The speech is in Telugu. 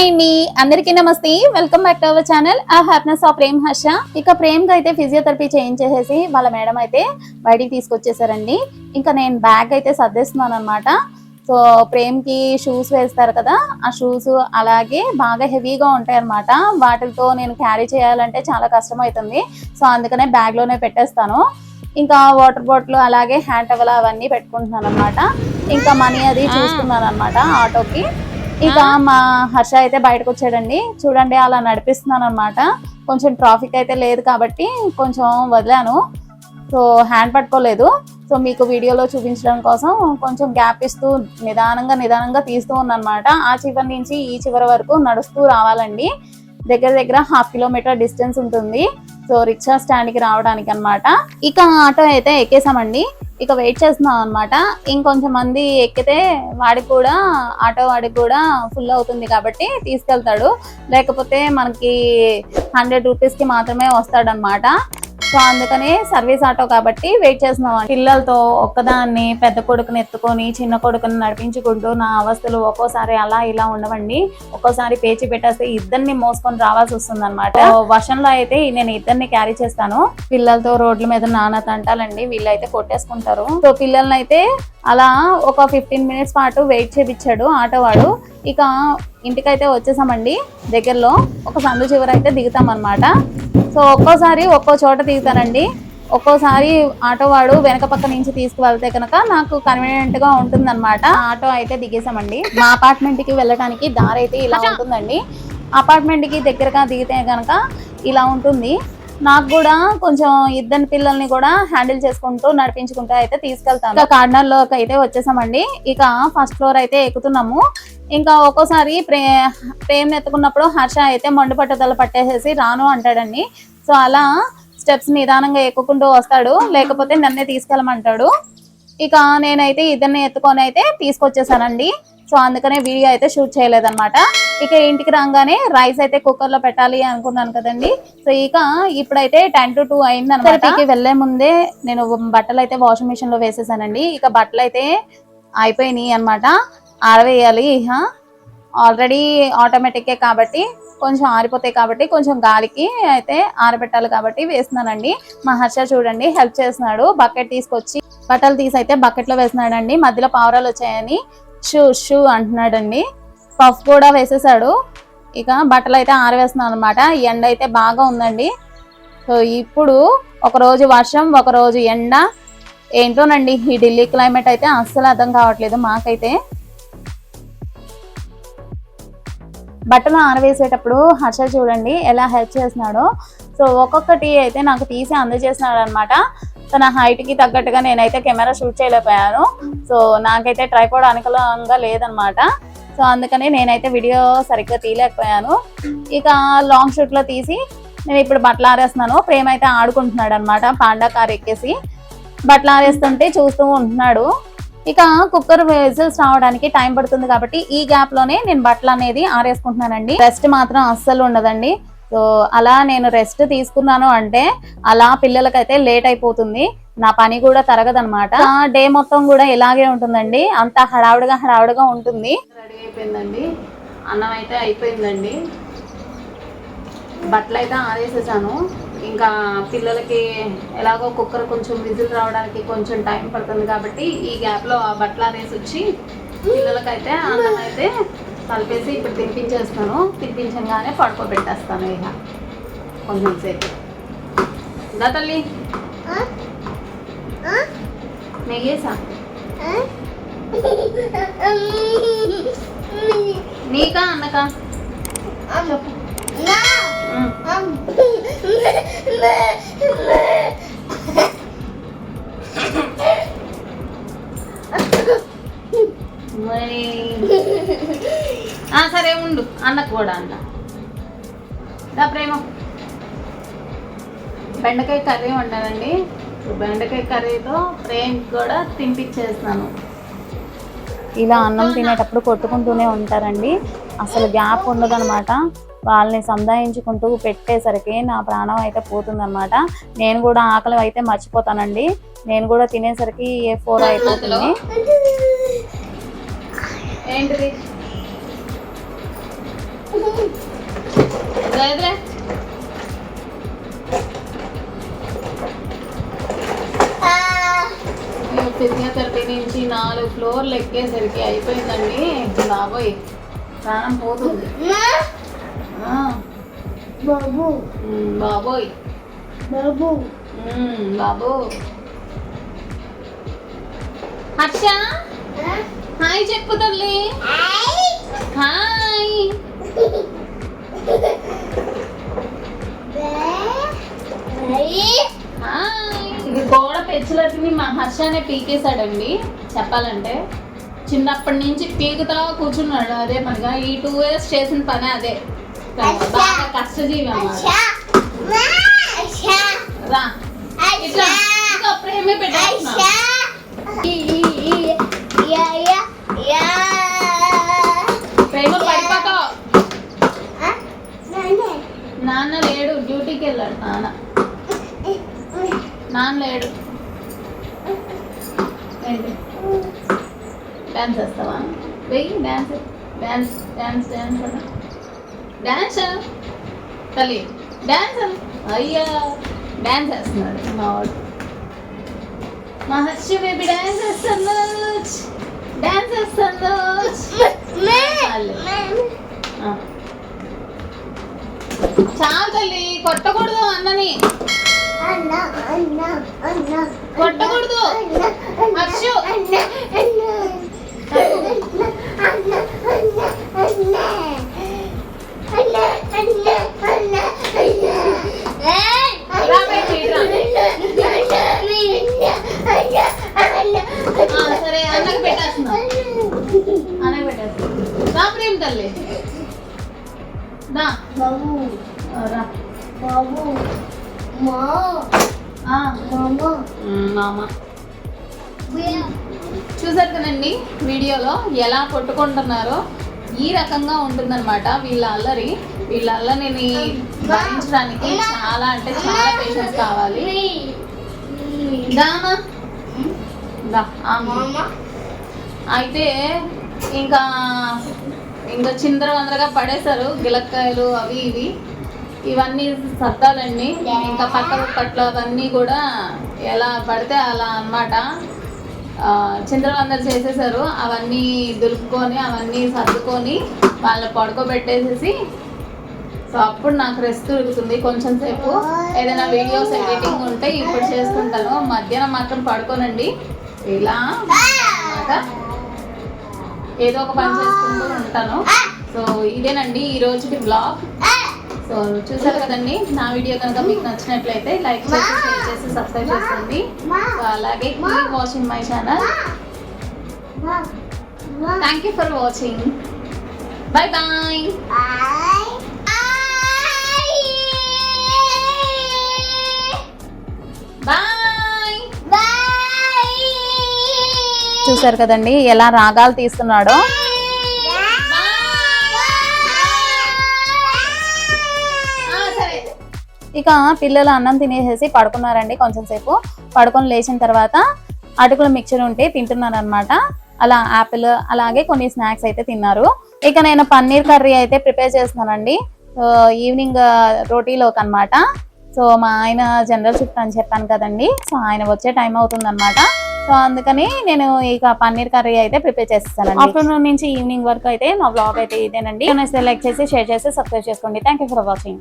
హాయ్ అండి అందరికీ నమస్తే. Welcome back to our channel ఆ హ్యాపీనెస్ ఆఫ్ ప్రేమ్ హర్ష ఇక ప్రేమ్కి అయితే ఫిజియోథెరపీ చేయించేసేసి వాళ్ళ మేడం అయితే బయటికి తీసుకొచ్చేసారండి. ఇంకా నేను బ్యాగ్ అయితే సర్దేస్తున్నాను అనమాట సో ప్రేమ్కి షూస్ వేస్తారు కదా ఆ షూస్ అలాగే బాగా హెవీగా ఉంటాయి అనమాట వాటితో నేను క్యారీ చేయాలంటే చాలా కష్టం అవుతుంది. సో అందుకనే బ్యాగ్లోనే పెట్టేస్తాను. ఇంకా వాటర్ బాటిల్ అలాగే హ్యాండ్ టవల్ అవన్నీ పెట్టుకుంటున్నాను అనమాట ఇంకా మనీ అది చూసుకున్నాను అనమాట ఆటోకి. ఇక మా హర్ష అయితే బయటకు వచ్చాడండి చూడండి అలా నడిపిస్తున్నాను అనమాట కొంచెం ట్రాఫిక్ అయితే లేదు కాబట్టి కొంచెం వదిలాను. సో హ్యాండ్ పట్టుకోలేదు. సో మీకు వీడియోలో చూపించడం కోసం కొంచెం గ్యాప్ ఇస్తూ నిదానంగా నిదానంగా తీస్తూ ఉన్నానమాట ఆ చివరి నుంచి ఈ చివరి వరకు నడుస్తూ రావాలండి. దగ్గర దగ్గర హాఫ్ కిలోమీటర్ డిస్టెన్స్ ఉంటుంది. సో రిక్షా స్టాండ్కి రావడానికి అన్నమాట ఇక ఆటో అయితే ఎక్కేసామండి. ఇక వెయిట్ చేస్తున్నాం అనమాట ఇంకొంచెం మంది ఎక్కితే వాడికి కూడా ఆటో వాడికి కూడా ఫుల్ అవుతుంది కాబట్టి తీసుకెళ్తాడు. లేకపోతే మనకి హండ్రెడ్ రూపీస్కి మాత్రమే వస్తాడనమాట సో అందుకని సర్వీస్ ఆటో కాబట్టి వెయిట్ చేస్తున్నాం. పిల్లలతో ఒక్కదాన్ని పెద్ద కొడుకుని ఎత్తుకొని చిన్న కొడుకుని నడిపించుకుంటూ నా అవస్థలు ఒక్కోసారి అలా ఇలా ఉండవండి. ఒక్కోసారి పేచి పెట్టేస్తే ఇద్దరిని మోసుకొని రావాల్సి వస్తుంది అనమాట వర్షంలో అయితే నేను ఇద్దరిని క్యారీ చేస్తాను. పిల్లలతో రోడ్ల మీద నాన్న తంటాలండి. వీళ్ళైతే కొట్టేసుకుంటారు. సో పిల్లల్ని అయితే అలా ఒక ఫిఫ్టీన్ మినిట్స్ పాటు వెయిట్ చేపించాడు ఆటో వాడు. ఇక ఇంటికైతే వచ్చేసామండి. దగ్గరలో ఒక సందు చివర అయితే దిగుతాం అనమాట సో ఒక్కోసారి ఒక్కో చోట దిగుతానండి. ఒక్కోసారి ఆటో వాడు వెనక పక్క నుంచి తీసుకువెళ్తే కనుక నాకు కన్వీనియంట్గా ఉంటుంది అనమాట ఆటో అయితే దిగేసామండి మా అపార్ట్మెంట్కి వెళ్ళడానికి దారి అయితే ఇలా ఉంటుందండి. అపార్ట్మెంట్కి దగ్గరగా దిగితే కనుక ఇలా ఉంటుంది. నాకు కూడా కొంచెం ఇద్దరు పిల్లల్ని కూడా హ్యాండిల్ చేసుకుంటూ నడిపించుకుంటూ అయితే తీసుకెళ్తాను. ఇంకా కార్నర్లోకి అయితే వచ్చేసామండి. ఇక ఫస్ట్ ఫ్లోర్ అయితే ఎక్కుతున్నాము. ఇంకా ఒక్కోసారి ప్రే ప్రేమ్ ఎత్తుకున్నప్పుడు హర్ష అయితే మండు పట్టుదల పట్టేసేసి రాను అంటాడండి. సో అలా స్టెప్స్ నిదానంగా ఎక్కుకుంటూ వస్తాడు. లేకపోతే నన్నే తీసుకెళ్ళమంటాడు. ఇక నేనైతే ఇద్దరిని ఎత్తుకొని అయితే తీసుకొచ్చేసానండి. సో అందుకనే వీడియో అయితే షూట్ చేయలేదన్నమాట. ఇక ఇంటికి రాగానే రైస్ అయితే కుక్కర్లో పెట్టాలి అనుకున్నాను కదండి. సో ఇక ఇప్పుడైతే టెన్ టు టూ అయింది అనమాట వెళ్ళే ముందే నేను బట్టలు అయితే వాషింగ్ మిషన్లో వేసేసానండి. ఇక బట్టలు అయితే అయిపోయినాయి అనమాట ఆరవేయాలి ఇహ ఆల్రెడీ ఆటోమేటికే కాబట్టి కొంచెం ఆరిపోతాయి కాబట్టి కొంచెం గాలికి అయితే ఆరబెట్టాలి కాబట్టి వేస్తున్నానండి. మా హర్ష చూడండి హెల్ప్ చేస్తున్నాడు. బకెట్ తీసుకొచ్చి బట్టలు తీసి అయితే బకెట్లో వేస్తున్నాడండి. మధ్యలో పావురాలు వచ్చాయని షూ షూ అంటున్నాడండి. పఫ్ కూడా వేసేసాడు. ఇక బట్టలు అయితే ఆరవేస్తున్నాను అనమాట ఎండ అయితే బాగా ఉందండి. సో ఇప్పుడు ఒకరోజు వర్షం ఒకరోజు ఎండ. ఏంటోనండి ఈ ఢిల్లీ క్లైమేట్ అయితే అస్సలు అర్థం కావట్లేదు మాకైతే. బట్టలు ఆరవేసేటప్పుడు హర్ష చూడండి ఎలా హెల్ప్ చేస్తున్నాడో. సో ఒక్కొక్కటి అయితే నాకు తీసి అందజేస్తున్నాడు అనమాట సో నా కి తగ్గట్టుగా నేనైతే కెమెరా షూట్ చేయలేకపోయాను. సో నాకైతే ట్రైపోడ్ అనుకూలంగా లేదనమాట. సో అందుకనే నేనైతే వీడియో సరిగ్గా తీయలేకపోయాను. ఇక లాంగ్ షూట్లో తీసి నేను ఇప్పుడు బట్టలు ఆరేస్తున్నాను. ప్రేమ అయితే ఆడుకుంటున్నాడు అనమాట పాండా కార్ ఎక్కేసి బట్టలు ఆరేస్తుంటే చూస్తూ ఉంటున్నాడు. ఇక కుక్కర్ విజిల్స్ రావడానికి టైం పడుతుంది కాబట్టి ఈ గ్యాప్లోనే నేను బట్టలు అనేది ఆరేసుకుంటున్నానండి. రెస్ట్ మాత్రం అస్సలు ఉండదండి. సో అలా నేను రెస్ట్ తీసుకున్నాను అంటే అలా పిల్లలకైతే లేట్ అయిపోతుంది. నా పని కూడా తరగదనమాట డే మొత్తం కూడా ఇలాగే ఉంటుందండి. అంత హడావుడిగా హడావుడిగా ఉంటుంది. రెడీ అయిపోయిందండి. అన్నం అయితే అయిపోయిందండి. బట్టలు అయితే ఆరేసేసాను. ఇంకా పిల్లలకి ఎలాగో కుక్కర్ కొంచెం విజిల్ రావడానికి కొంచెం టైం పడుతుంది కాబట్టి ఈ గ్యాప్లో ఆ బట్టలు ఆరేసి వచ్చి పిల్లలకైతే అన్నం అయితే కలిపేసి ఇప్పుడు తినిపించేస్తాను. తినిపించగానే పడుకోబెట్టేస్తాను ఇక. కొంచెం సేపు. దా తల్లి. నెయ్యేసా? నీకా అన్నకా? చెప్పు. మరి సరే ఉండు. అన్నకు కూడా అన్న. దా ప్రేమ. బెండకాయ కర్రీ వండానండి. బెండకాయ కర్రీతో ప్రేమ్ కూడా తినిపించేస్తున్నాను. ఇలా అన్నం తినేటప్పుడు కొట్టుకుంటూనే ఉంటారండి. అసలు గ్యాప్ ఉండదన్నమాట. వాళ్ళని సంధాయించుకుంటూ పెట్టేసరికి నా ప్రాణం అయితే పోతుందన్నమాట. నేను కూడా ఆకలి అయితే మర్చిపోతానండి. నేను కూడా తినేసరికి ఏ ఫోర్ అయిపోతుంది. ఏంటిది? లేదులే ఫిజియోథెరపీ నుంచి నాలుగు ఫ్లోర్లు ఎక్కేసరికి అయిపోయిందండి. బాబోయ్ ప్రాణం పోతుంది. బాబు. బాబోయ్. బాబు. బాబు. హర్ష. హాయ్ చెప్పు తల్లి. హాయ్. హాయ్. ఇది గోడ పెచ్చులకి మా హర్షనే పీకేశాడండి చెప్పాలంటే. చిన్నప్పటి నుంచి పీకుతా కూర్చున్నాడు అదే పనిగా. ఈ టూ ఇయర్స్ చేసిన పని అదే. బాగా కష్టజీవి రా. ఇట్లా ప్రేమ పడిపోతావు నాన్న డ్యూటీకి వెళ్ళాడు నాన్న. నాన్న లేడు. డాన్స్ వేస్తావా? వెయ్యి డాన్స్ డాన్స్ డాన్స్ అన్న. డాన్స్ తల్లి అన్న? అయ్యా డాన్స్ వేస్తున్నాడు మా వాడు. మహర్షి బేబీ డాన్స్ వేస్తాను డాన్స్ వేస్తాను చాలు తల్లి. కొట్టకూడదు అన్నని కొట్టకూడదు హర్షు సరే అన్నకి పెట్టేస్తున్నా అన్నకి పెట్టేస్తున్నా ప్రేమ తల్లి దా బాబు రా బాబు మా ఆ, మామ. ఉమ్, మామ. చూసారు కదండి వీడియోలో ఎలా కొట్టుకుంటున్నారో? ఈ రకంగా ఉంటుందన్నమాట వీళ్ళ అల్లరి. వీళ్ళ అల్లరిని భరించడానికి చాలా అంటే చాలా పేషెన్స్ కావాలి. దామా. అయితే ఇంకా ఇంకా చిందర వందరగా పడేశారు గిలక్కాయలు అవి ఇవి. ఇవన్నీ సత్తాలండి ఇంకా పక్క పట్ల అవన్నీ కూడా ఎలా పడితే అలా అన్నమాట. చిందరవందర చేసేసారు. అవన్నీ దులుపుకొని అవన్నీ సర్దుకొని వాళ్ళని పడుకోబెట్టేసేసి సో అప్పుడు నాకు రెస్ట్ దొరుకుతుంది కొంచెం సేపు. ఏదైనా వీడియోస్ ఎడిటింగ్ ఉంటే ఇప్పుడు చేసుకుంటాను. మధ్యాహ్నం మాత్రం పడుకోనండి. ఇలా అనమాట ఏదో ఒక పని చేసుకుంటూ ఉంటాను. సో ఇదేనండి ఈ రోజుకి బ్లాగ్ సో చూసారు కదండి? నా వీడియో కనుక మీకు నచ్చినట్లయితే లైక్ చేసి షేర్ చేసి సబ్స్క్రైబ్ చేసుకోండి. సో అలాగే watching my channel thank you for watching bye bye bye చూసారు కదండి ఎలా రాగాలు తీస్తున్నాడో? ఇక పిల్లలు అన్నం తినేసేసి పడుకున్నారండి కొంచెం సేపు. పడుకొని లేచిన తర్వాత అటుకుల మిక్చర్ ఉంటే తింటున్నారనమాట అలా యాపిల్ అలాగే కొన్ని స్నాక్స్ అయితే తిన్నారు. ఇక నేను పన్నీర్ కర్రీ అయితే ప్రిపేర్ చేస్తున్నానండి. ఈవినింగ్ రోటీలోకి అన్నమాట సో మా ఆయన జనరల్ షిఫ్ట్ అని చెప్పాను కదండి. సో ఆయన వచ్చే టైం అవుతుంది సో అందుకని నేను ఇక పన్నీర్ కర్రీ అయితే ప్రిపేర్ చేస్తాను ఆఫ్టర్నూన్ నుంచి ఈవినింగ్ వరకు అయితే నా బ్లాగ్ అయితే ఇదేనండి. లైక్ చేసి షేర్ చేసి సబ్స్క్రైబ్ చేసుకోండి. Thank you for watching